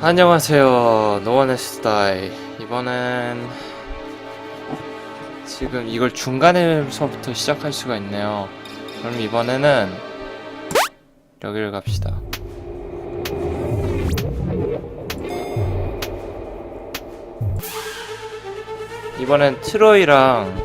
안녕하세요. 노원에스다이. 이번엔 지금 이걸 중간에서부터 시작할 수가 있네요. 그럼 이번에는 여기를 갑시다. 이번엔 트로이랑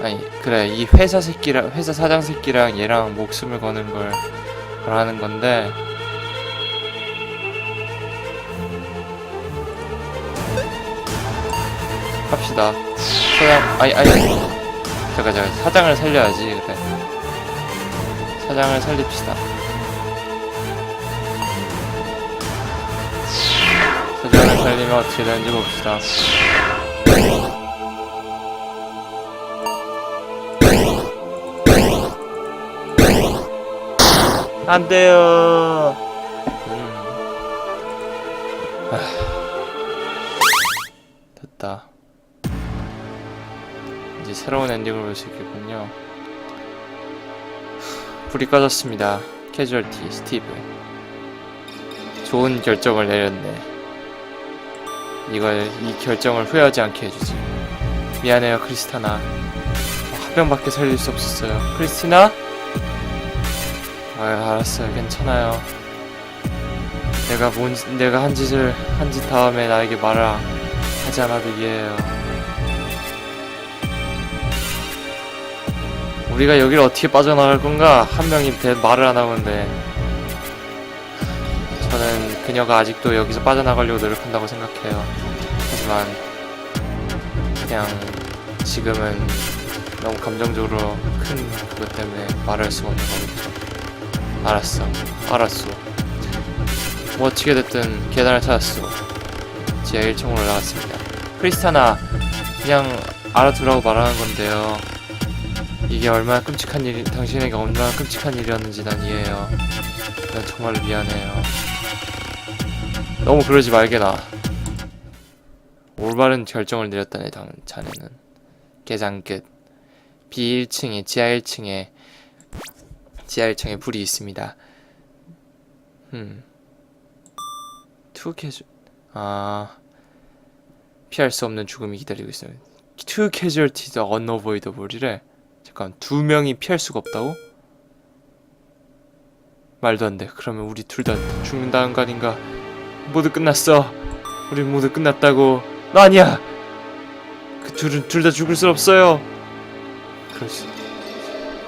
아니 그래 이 회사 새끼랑 회사 사장 새끼랑 얘랑 목숨을 거는 걸, 걸 하는 건데 합시다. 사장, 아니, 아니. 잠깐, 잠깐. 사장을 살려야지, 그래. 사장을 살립시다. 사장을 살리면 어떻게 되는지 봅시다. 안 돼요. 새로운 엔딩을 볼 수 있겠군요. 불이 꺼졌습니다. 캐주얼티 스티브. 좋은 결정을 내렸네. 이걸 이 결정을 후회하지 않게 해주지. 미안해요, 크리스타나. 어, 한 명밖에 살릴 수 없었어요. 크리스티나? 아, 알았어요. 괜찮아요. 내가 뭔 내가 한 짓을 한 짓 다음에 나에게 말을 하지 않아도 이해해요. 우리가 여기를 어떻게 빠져나갈 건가? 한 명이 대, 말을 안 하고 있는데 저는 그녀가 아직도 여기서 빠져나가려고 노력한다고 생각해요. 하지만 그냥 지금은 너무 감정적으로 큰 그것 때문에 말할 수가 없는 거겠죠. 알았어. 알았어. 뭐 어떻게 됐든 계단을 찾았어. 지하 1층으로 올라갔습니다. 크리스타나, 그냥 알아두라고 말하는 건데요. 이게 얼마나 끔찍한 일이, 당신에게 얼마나 끔찍한 일이었는지 난 이해해요. 난 정말로 미안해요. 너무 그러지 말게나. 올바른 결정을 내렸다네, 당, 자네는. 계단 끝. B 1층에, 지하 1층에, 지하 1층에 불이 있습니다. 음. 투 캐주, 아. 피할 수 없는 죽음이 기다리고 있어요. Casualties are unavoidable이래. 잠깐 두 명이 피할 수가 없다고? 말도 안 돼. 그러면 우리 둘 다 죽는다는 거 아닌가? 모두 끝났어. 우리 모두 끝났다고. 너 아니야. 그 둘은 둘 다 죽을 수 없어요. 수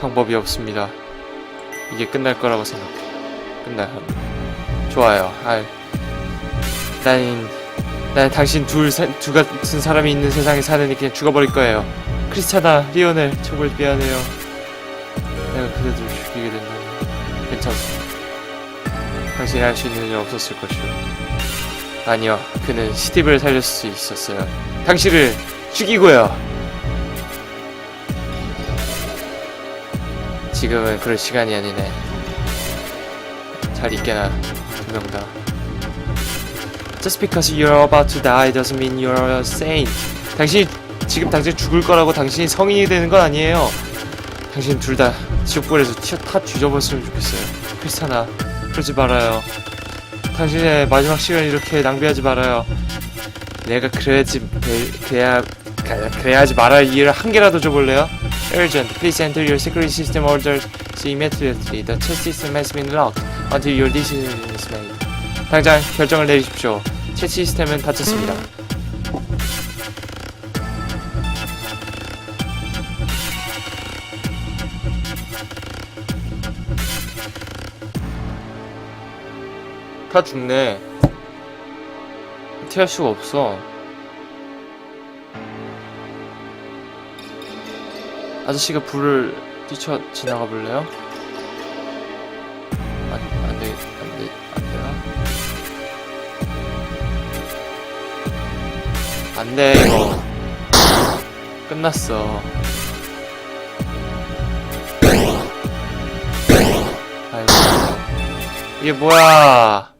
방법이 없습니다. 이게 끝날 거라고 생각해. 끝날. 좋아요. 아, 난, 난 당신 둘, 사, 두 같은 사람이 있는 세상에 사느니 그냥 죽어버릴 거예요. 크리스타나, 리오넬, 정말 미안해요. 내가 그대들을 죽이게 된다면 괜찮습니다. 당신이 할 수 있는 일 없었을 것이오. 아니요, 그는 스티브를 살릴 수 있었어요. 당신을 죽이고요. 지금은 그럴 시간이 아니네. 잘 있게나 두명 다. Just because you're about to die doesn't mean you're a saint. 당신이 지금 당장 죽을 거라고 당신이 성인이 되는 건 아니에요. 당신 둘 다 지옥불에서 타 뒤져봤으면 좋겠어요. 크리스타나, 그러지 말아요. 당신의 마지막 시간을 이렇게 낭비하지 말아요. 내가 그래야지 그- 그래야 그래야 하지 말아야 이해를 한 개라도 줘볼래요? Urgent, please enter your security system orders immediately. The chest system has been locked until your decision is made. 당장 결정을 내리십시오. 채 시스템은 닫혔습니다. 다 죽네. 피할 수가 없어. 아저씨가 불을 뛰쳐 지나가 볼래요? 안, 안 돼, 안 돼, 안 되나? 안 돼, 이거. 끝났어. 아이고. 이게 뭐야.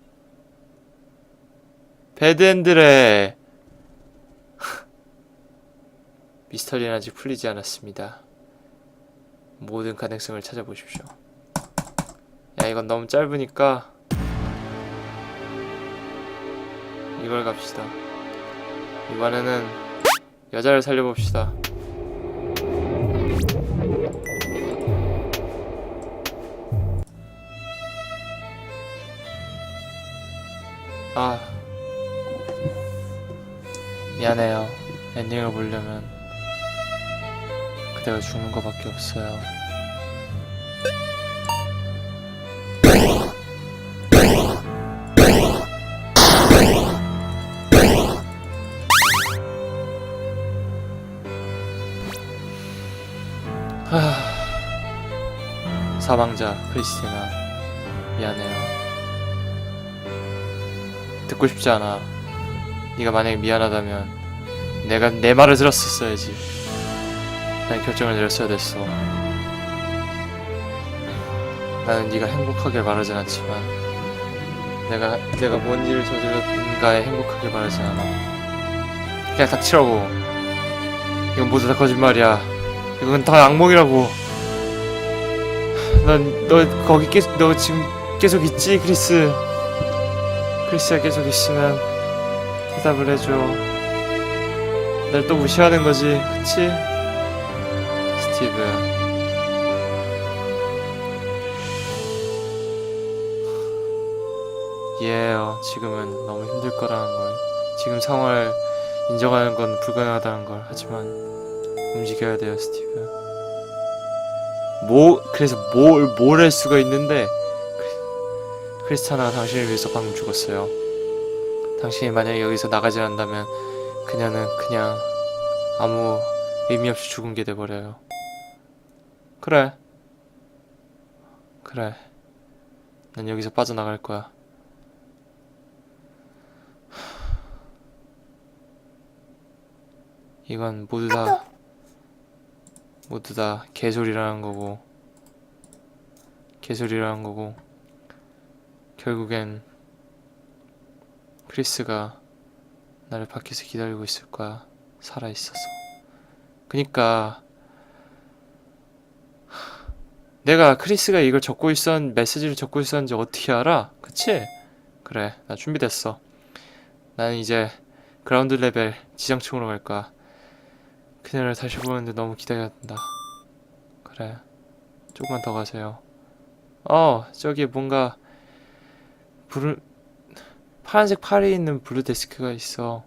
배드엔드래. 미스터리는 아직 풀리지 않았습니다. 모든 가능성을 찾아보십시오. 야, 이건 너무 짧으니까 이걸 갑시다. 이번에는 여자를 살려봅시다. 아 미안해요. 엔딩을 보려면 그대가 죽는 것밖에 없어요. 하... 사망자 크리스티나 미안해요. 듣고 싶지 않아. 네가 만약에 미안하다면 내가 내 말을 들었었어야지. 난 결정을 내렸어야 됐어. 나는 네가 행복하길 바라진 않지만 내가 내가 뭔 일을 저질렀는가에 행복하길 바라진 않아. 그냥 닥치라고. 이건 모두 다 거짓말이야. 이건 다 악몽이라고. 난너 거기 계속 너 지금 계속 있지 크리스. 크리스가 계속 있으면 대답을 해줘. 날 또 무시하는 거지, 그치? 스티브. 이해해요. 지금은 너무 힘들 거라는 걸. 지금 상황을 인정하는 건 불가능하다는 걸. 하지만 움직여야 돼요, 스티브. 뭐 그래서 뭘 뭘 할 수가 있는데 크리- 크리스타나 당신을 위해서 방금 죽었어요. 당신이 만약에 여기서 나가지 않는다면 그녀는 그냥 아무 의미 없이 죽은 게 돼버려요. 그래. 그래. 난 여기서 빠져나갈 거야. 이건 모두 다 모두 다 개소리라는 거고 개소리라는 거고 결국엔 크리스가 나를 밖에서 기다리고 있을 거야 살아 있어서. 그니까 내가 크리스가 이걸 적고 있었 메시지를 적고 있었는지 어떻게 알아? 그치? 그래 나 준비됐어. 나는 이제 그라운드 레벨 지상층으로 갈 거야. 그녀를 다시 보는데 너무 된다. 그래 조금만 더 가세요. 어 저기 뭔가 블루 파란색 팔에 있는 블루 데스크가 있어.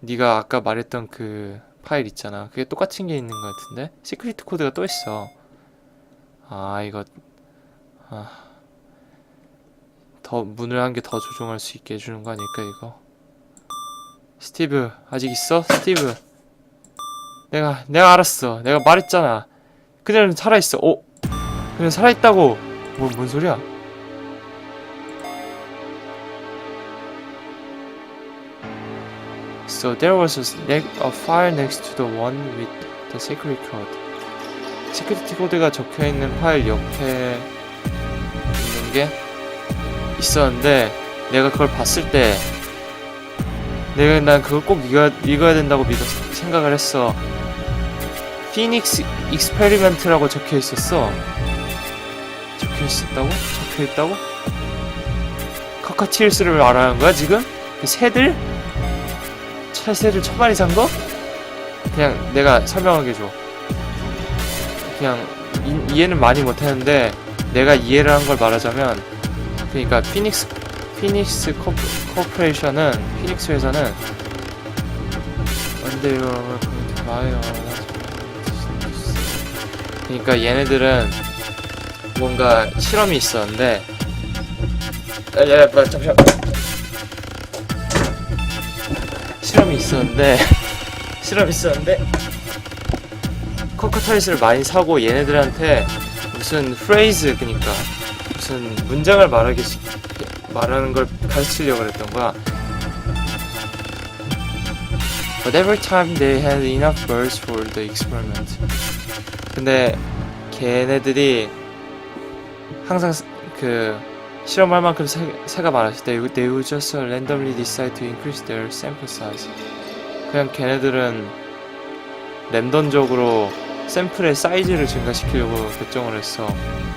네가 아까 말했던 그 파일 있잖아. 그게 똑같은 게 있는 것 같은데? 시크릿 코드가 또 있어. 아 이거 아, 더 문을 한 개 더 조종할 수 있게 해주는 거 아닐까 이거? 스티브 아직 있어? 스티브. 내가 내가 알았어. 내가 말했잖아. 그녀는 살아있어. 어? 그녀 살아있다고? 뭐, 뭔 소리야 So there was a, a file next to the one with the secret code. 시크릿 코드가 적혀 있는 파일 옆에 있는 게 있었는데 내가 그걸 봤을 때 내가 난 그걸 꼭 읽어야, 읽어야 된다고 믿어 생각을 했어. 피닉스 익스페리멘트라고 적혀 있었어. 적혀 있었다고? 적혀 있다고? 카카티일스를 알아야 하는 거야 지금? 그 새들? 차새를 천 마리 산 거? 그냥 내가 설명하게 줘. 그냥 이, 이해는 많이 못했는데 내가 이해를 한 걸 말하자면 그러니까 피닉스 피닉스 코, 코퍼레이션은 피닉스 회사는 여러분 봐요. 그러니까 얘네들은 뭔가 실험이 있었는데 야, 야, 야, 잠시만 실험이 있었는데 실험이 있었는데 코카타이스를 많이 사고 얘네들한테 무슨 프레이즈 그니까 무슨 문장을 말하기 시- 말하는 걸 가르치려고 그랬던 거야. But every time they had enough birds for the experiment. 근데 걔네들이 항상 스- 그 실험할 만큼 새, 새가 많았을 때 they would just randomly decide to increase their sample size. 그냥 걔네들은 랜덤적으로 샘플의 사이즈를 증가시키려고 결정을 했어.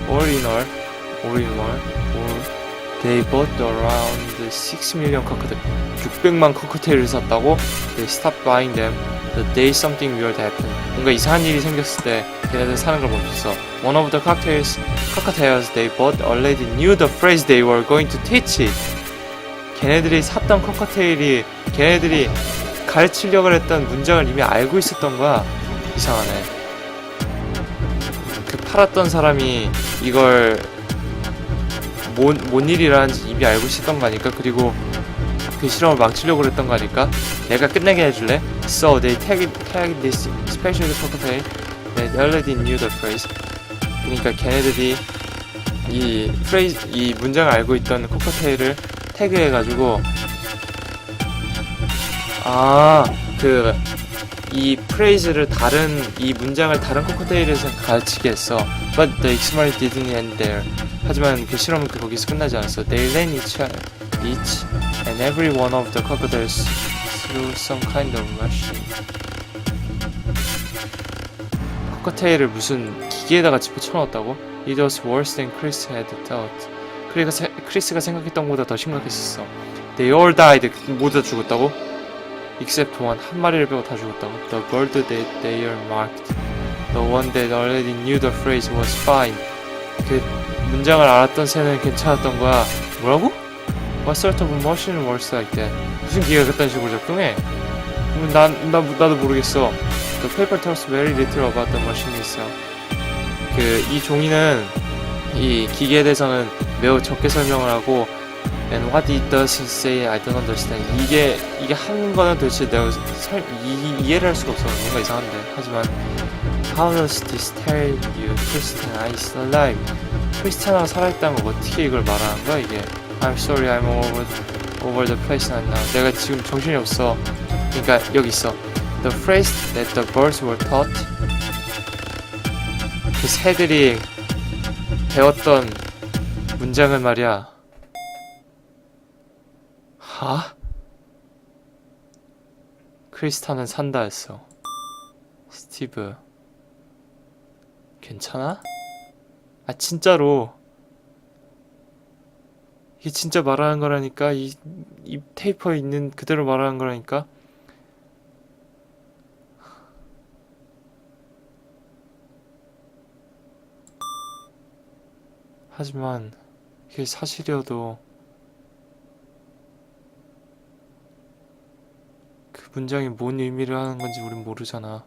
All in all, all in all, all They bought around 6 million cocktail 600만 커커테일을 샀다고? They stopped buying them the day something weird happened 뭔가 이상한 일이 생겼을 때 걔네들 사는 걸 멈췄어 One of the cocktails, cocktails they bought already knew the phrase they were going to teach 걔네들이 샀던 커커테일이 걔네들이 가르치려고 했던 문장을 이미 알고 있었던 거야 이상하네 그 팔았던 사람이 이걸 뭔, 뭔 일이라는지 이미 알고 있었던 거 아닐까? 그리고 그 실험을 망치려고 그랬던 거 아닐까? 내가 끝내게 해줄래? So they tagged, tagged this special cocktail that already knew the phrase 그러니까 걔네들이 이 프레이즈, 이 문장을 알고 있던 코커테일을 태그해가지고 아, 그 이 프레이즈를 다른 이 문장을 다른 코커테일에서 가르치게 했어. But the experiment didn't end there. 하지만 그 실험은 그 거기서 끝나지 않았어. They ran each, each and every one of the crocodiles through some kind of machine. 코커테일을 무슨 기계에다가 집어쳐넣었다고? It was worse than Chris had thought. 크리가 세, 크리스가 생각했던 것보다 더 심각했었어. They all died. 모두 다 죽었다고? Except one 한 마리를 빼고 다 죽었다고. The bird that they are marked. The one that already knew the phrase was fine. 그 문장을 알았던 새는 괜찮았던 거야. 뭐라고? What sort of machine works like that? 무슨 기계가 그딴 식으로 작동해? 음, 난, 나, 나도 모르겠어. The paper tells very little about the machine itself. 그, 이 종이는 이 기계에 대해서는 매우 적게 설명을 하고 And what it does say I don't understand. 이게 이게 하는 거는 도대체 내가 설, 이, 이해를 할 수가 없어. 뭔가 이상한데. 하지만 How does this tell you Christian is alive? 크리스티아나가 살아있다는 거 어떻게 이걸 말하는 거야 이게? I'm sorry, I'm over over the place right now. 내가 지금 정신이 없어. 그러니까 여기 있어. The phrase that the birds were taught. 그 새들이 배웠던 문장을 말이야. 하? 크리스타는 산다 했어. 스티브. 괜찮아? 아, 진짜로. 이게 진짜 말하는 거라니까. 이, 이 테이퍼에 있는 그대로 말하는 거라니까. 하지만, 이게 사실이어도, 그 문장이 뭔 의미를 하는 건지 우린 모르잖아.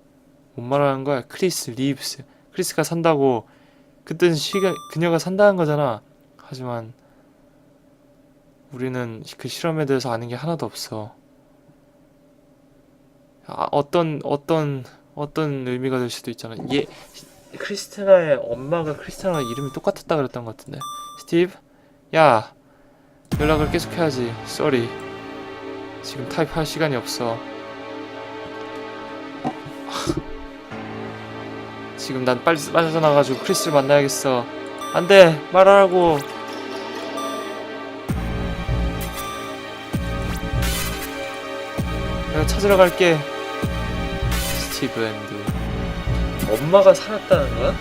뭔 말하는 거야? 크리스 리브스. 크리스가 산다고 그 뜻은 시가 그녀가 산다는 거잖아. 하지만 우리는 그 실험에 대해서 아는 게 하나도 없어. 아, 어떤 어떤 어떤 의미가 될 수도 있잖아. 얘 크리스티나의 엄마가 크리스티나 이름이 똑같았다 그랬던 것 같은데. 스티브, 야 연락을 계속해야지. 쏘리. 지금 타입할 시간이 없어. 지금 난 빨리 빠져나가지고 크리스를 만나야겠어. 안 돼! 말하라고! 내가 찾으러 갈게. 스티브 앤드. 엄마가 살았다는 거야?